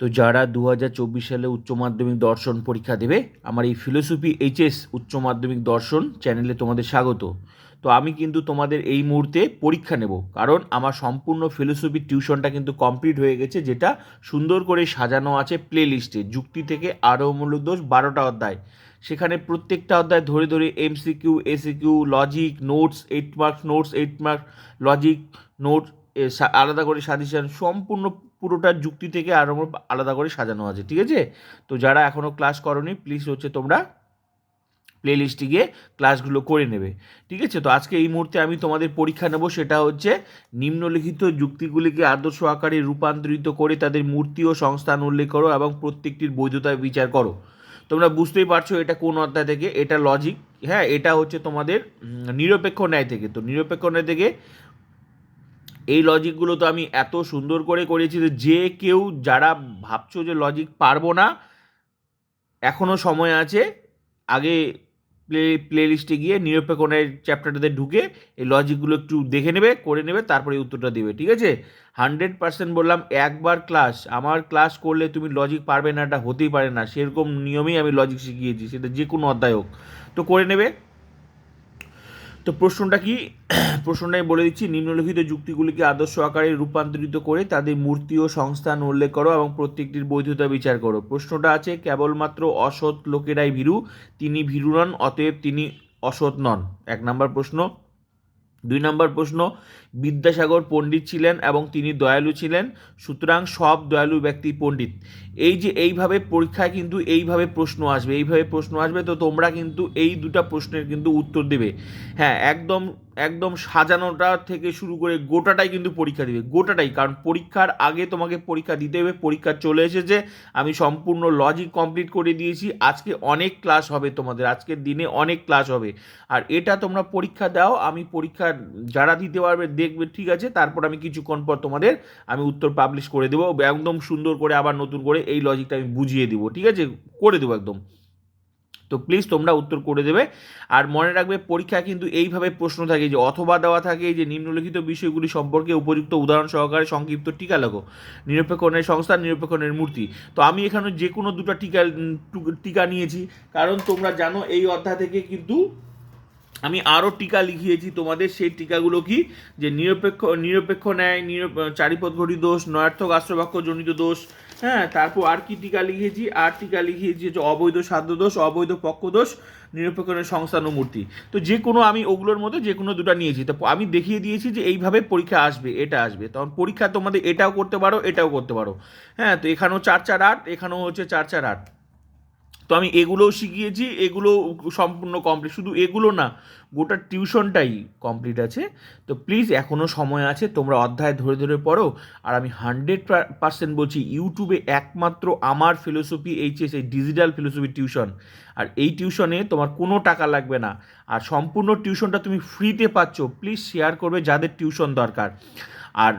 তো যারা দু হাজার চব্বিশ সালে উচ্চ মাধ্যমিক দর্শন পরীক্ষা দেবে, আমার এই ফিলোসফি এইচএস উচ্চ মাধ্যমিক দর্শন চ্যানেলে তোমাদের স্বাগত। তো আমি কিন্তু তোমাদের এই মুহূর্তে পরীক্ষা নেব, কারণ আমার সম্পূর্ণ ফিলোসফি টিউশনটা কিন্তু কমপ্লিট হয়ে গেছে, যেটা সুন্দর করে সাজানো আছে প্লে লিস্টে যুক্তি থেকে আরও মূলক দোষ বারোটা অধ্যায়। সেখানে প্রত্যেকটা অধ্যায় ধরে ধরে MCQ, SAQ, logic, notes, eight marks, notes, eight marks, logic notes আলাদা করে সাজেশন, সম্পূর্ণ পুরোটা যুক্তি থেকে আরম্ভ আলাদা করে সাজানো আছে, ঠিক আছে? তো যারা এখনও ক্লাস করনি প্লিজ হচ্ছে তোমরা প্লে লিস্টে গিয়ে ক্লাসগুলো করে নেবে, ঠিক আছে? তো আজকে এই মুহূর্তে আমি তোমাদের পরীক্ষা নেব, সেটা হচ্ছে নিম্নলিখিত যুক্তিগুলিকে আদর্শ আকারে রূপান্তরিত করে তাদের মূর্তি ও সংস্থান উল্লেখ করো এবং প্রত্যেকটির বৈধতা বিচার করো। তোমরা বুঝতেই পারছ এটা কোন অধ্যায় থেকে? এটা লজিক হ্যাঁ? এটা হচ্ছে তোমাদের নিরপেক্ষ ন্যায় থেকে। তো নিরপেক্ষ ন্যায় থেকে এই লজিকগুলো তো আমি এত সুন্দর করে করেছি যে কেউ যারা ভাবছ যে লজিক পারব না এখনও সময় আছে, আগে প্লে প্লে লিস্টে গিয়ে নিরপেক্ষণের চ্যাপ্টারটাতে ঢুকে এই লজিকগুলো একটু দেখে নেবে, করে নেবে, তারপরে উত্তরটা দেবে, ঠিক আছে? হান্ড্রেড পার্সেন্ট বললাম, একবার ক্লাস আমার ক্লাস করলে তুমি লজিক পারবে না, এটা হতেই পারে না, সেরকম নিয়মেই আমি লজিক শিখিয়েছি, সেটা যে কোনো অধ্যায় হোক। তো করে নেবে তো প্রশ্নটা কি? প্রশ্নটাই বলে দিচ্ছি, নিম্নলিখিত যুক্তিগুলিকে আদর্শ আকারে রূপান্তরিত করে তাদের মূর্তি ও সংস্থান উল্লেখ করো এবং প্রত্যেকটির বৈধতা বিচার করো। প্রশ্নটা আছে, কেবলমাত্র অসৎ লোকেরাই ভীরু, তিনি ভীরু নন, অতএব তিনি অসৎ নন। এক নম্বর প্রশ্ন দুই নম্বর প্রশ্ন, বিদ্যাসাগর পণ্ডিত ছিলেন এবং তিনি দয়ালু ছিলেন, সুতরাং সব দয়ালু ব্যক্তি পণ্ডিত। এই যে এইভাবে পরীক্ষায় কিন্তু এইভাবে প্রশ্ন আসবে, এইভাবে প্রশ্ন আসবে, তো তোমরা কিন্তু এই দুটা প্রশ্নের কিন্তু উত্তর দেবে। হ্যাঁ একদম একদম সাজানোটা থেকে শুরু করে গোটাটাই কিন্তু পরীক্ষা দিবে, গোটাটাই। কারণ পরীক্ষার আগে তোমাকে পরীক্ষা দিতে হবে, পরীক্ষা চলে এসেছে। আমি সম্পূর্ণ লজিক কমপ্লিট করে দিয়েছি। আজকে অনেক ক্লাস হবে তোমাদের, আজকের দিনে অনেক ক্লাস হবে। আর এটা তোমরা পরীক্ষা দাও, আমি পরীক্ষা যারা দিতে পারবে দেখবে, ঠিক আছে? তারপর আমি কিছুক্ষণ পর তোমাদের আমি উত্তর পাবলিশ করে দেবো একদম সুন্দর করে আবার নতুন করে এই লজিকটা আমি বুঝিয়ে দেবো, ঠিক আছে? করে দেবো একদম। তো প্লিজ তোমরা উত্তর করে দেবে। আর মনে রাখবে পরীক্ষা কিন্তু এইভাবে প্রশ্ন থাকে যে, অথবা দেওয়া থাকে যে, নিম্নলিখিত বিষয়গুলি সম্পর্কে উপযুক্ত উদাহরণ সহকারে সংক্ষিপ্ত টিকা লাগো। নিরপেক্ষণের সংস্থা নিরপেক্ষণের মূর্তি। তো আমি এখানে যে কোনো দুটো টিকা টিকা নিয়েছি। কারণ তোমরা জানো, এই অধ্যায় থেকে কিন্তু আমি আরও টিকা লিখিয়েছি তোমাদের, সেই টিকাগুলো কি? যে নিরপেক্ষ নিরপেক্ষ ন্যায়, নিরপ চারিপদ ঘটি দোষ, নয়ার্থক আশ্রবাক্য জনিত দোষ হ্যাঁ তারপর আর কি টিকা লিখেছি? আর টিকা লিখিয়েছি যে অবৈধ সাধ্য দোষ, অবৈধ পক্ষ দোষ নিরপেক্ষণের সংস্থান মূর্তি। তো যে কোনো আমি ওগুলোর মধ্যে যে কোনো দুটো নিয়েছি। তো আমি দেখিয়ে দিয়েছি যে এইভাবে পরীক্ষা আসবে, এটা আসবে। তখন পরীক্ষা তোমাদের এটাও করতে পারো, এটাও করতে পারো। হ্যাঁ তো এখানেও চার চার আট, এখানেও হচ্ছে চার চার আট। তো আমি এগুলোও শিখিয়েছি, এগুলো সম্পূর্ণ কমপ্লিট শুধু এগুলো না, গোটা টিউশনটাই কমপ্লিট আছে। তো প্লিজ এখনও সময় আছে, তোমরা অধ্যায় ধরে ধরে পড়ো। আর আমি হান্ড্রেড পার্সেন্ট বলছি, ইউটিউবে একমাত্র আমার ফিলোসফি এইচএস এই ডিজিটাল ফিলোসফি টিউশন আর এই টিউশনে তোমার কোনো টাকা লাগবে না। আর সম্পূর্ণ টিউশনটা তুমি ফ্রিতে পাচ্ছ। প্লিজ শেয়ার করবে যাদের টিউশন দরকার। আর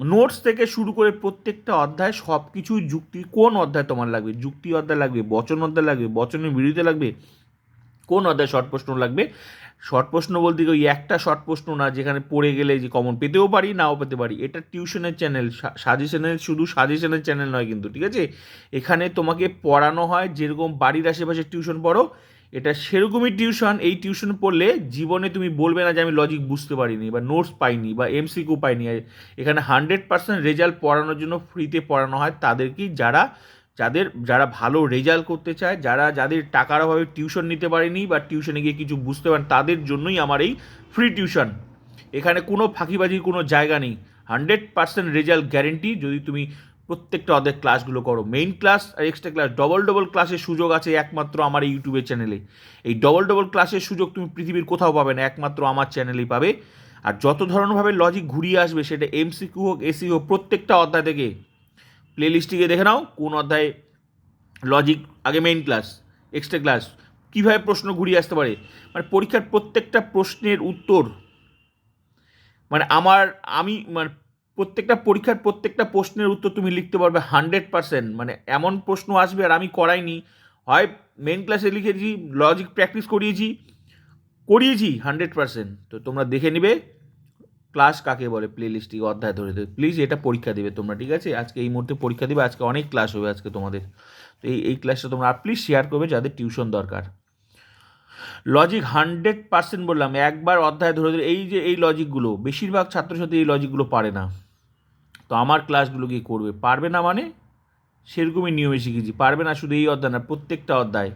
নোটস থেকে শুরু করে প্রত্যেকটা অধ্যায় সব কিছুই যুক্তি, কোন অধ্যায় তোমার লাগবে? যুক্তি অধ্যায় লাগবে, বচন অধ্যায় লাগবে, বচনের বিরুদ্ধে লাগবে, কোন অধ্যায় শর্ট প্রশ্ন লাগবে? শর্ট প্রশ্ন বলতে ওই একটা শর্ট প্রশ্ন না, যেখানে পড়ে গেলে যে কমন পেতেও পারি, নাও পেতে পারি। এটা টিউশনের চ্যানেল সাজেশনের শুধু সাজেশনের চ্যানেল নয় কিন্তু, ঠিক আছে? এখানে তোমাকে পড়ানো হয় যেরকম বাড়ির আশেপাশে টিউশন পড়ো এটা সেরকমই টিউশন, এই টিউশন পড়লে জীবনে তুমি বলবে না যে আমি লজিক বুঝতে পারিনি বা নোটস পাইনি বা এমসিকিউ পাইনি। এখানে হান্ড্রেড পার্সেন্ট রেজাল্ট পড়ানোর জন্য ফ্রিতে পড়ানো হয় তাদেরকেই যারা, যাদের, যারা ভালো রেজাল্ট করতে চায়, যারা, যাদের টাকার অভাবে টিউশন নিতে পারেনি বা টিউশনে গিয়ে কিছু বুঝতে পারেন, তাদের জন্যই আমার এই ফ্রি টিউশন এখানে কোনো ফাঁকিবাজির কোনো জায়গা নেই। হান্ড্রেড পার্সেন্ট রেজাল্ট গ্যারেন্টি যদি তুমি প্রত্যেকটা অর্ধেক ক্লাসগুলো করো। মেইন ক্লাস আর এক্সট্রা ক্লাস ডবল ডবল ক্লাসের সুযোগ আছে একমাত্র আমার এই ইউটিউবের চ্যানেলে এই ডবল ডবল ক্লাসের সুযোগ তুমি পৃথিবীর কোথাও পাবে না, একমাত্র আমার চ্যানেলেই পাবে। আর যত ধরনেরভাবে লজিক ঘুরিয়ে আসবে, সেটা এমসিকিউ হোক এসি হোক, প্রত্যেকটা অধ্যায় থেকে প্লে লিস্টটিকে দেখে নাও, কোন অধ্যায়ে লজিক আগে মেইন ক্লাস এক্সট্রা ক্লাস কীভাবে প্রশ্ন ঘুরিয়ে আসতে পারে। মানে পরীক্ষার প্রত্যেকটা প্রশ্নের উত্তর মানে আমার, আমি মানে প্রত্যেকটা পরীক্ষার প্রত্যেকটা প্রশ্নের উত্তর তুমি লিখতে পারবে হান্ড্রেড পার্সেন্ট মানে এমন প্রশ্ন আসবে আর আমি করাইনি। হয় মেন ক্লাসে লিখেছি লজিক প্র্যাকটিস করিয়েছি করিয়েছি হান্ড্রেড পার্সেন্ট তো তোমরা দেখে নিবে ক্লাস কাকে বলে প্লে লিস্টে অধ্যায় ধরে দেবে প্লিজ এটা পরীক্ষা দেবে তোমরা, ঠিক আছে? আজকে এই মুহূর্তে পরীক্ষা দেবে, আজকে অনেক ক্লাস হবে আজকে তোমাদের। তো এই এই ক্লাসটা তোমরা আর প্লিজ শেয়ার করবে যাদের টিউশন দরকার। লজিক হান্ড্রেড পার্সেন্ট বললাম, একবার অধ্যায় ধরে ধরে এই যে, এই লজিকগুলো বেশিরভাগ ছাত্রছাত্রী এই লজিকগুলো পারে না। তো আমার ক্লাসগুলো কি করবে। পারবে না মানে? সেরকমই নিয়মে শিখেছি। পারবে না শুধু এই অধ্যায় না, প্রত্যেকটা অধ্যায়।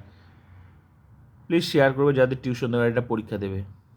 প্লিজ শেয়ার করবে যাদের টিউশন দেওয়ার এটা পরীক্ষা দেবে।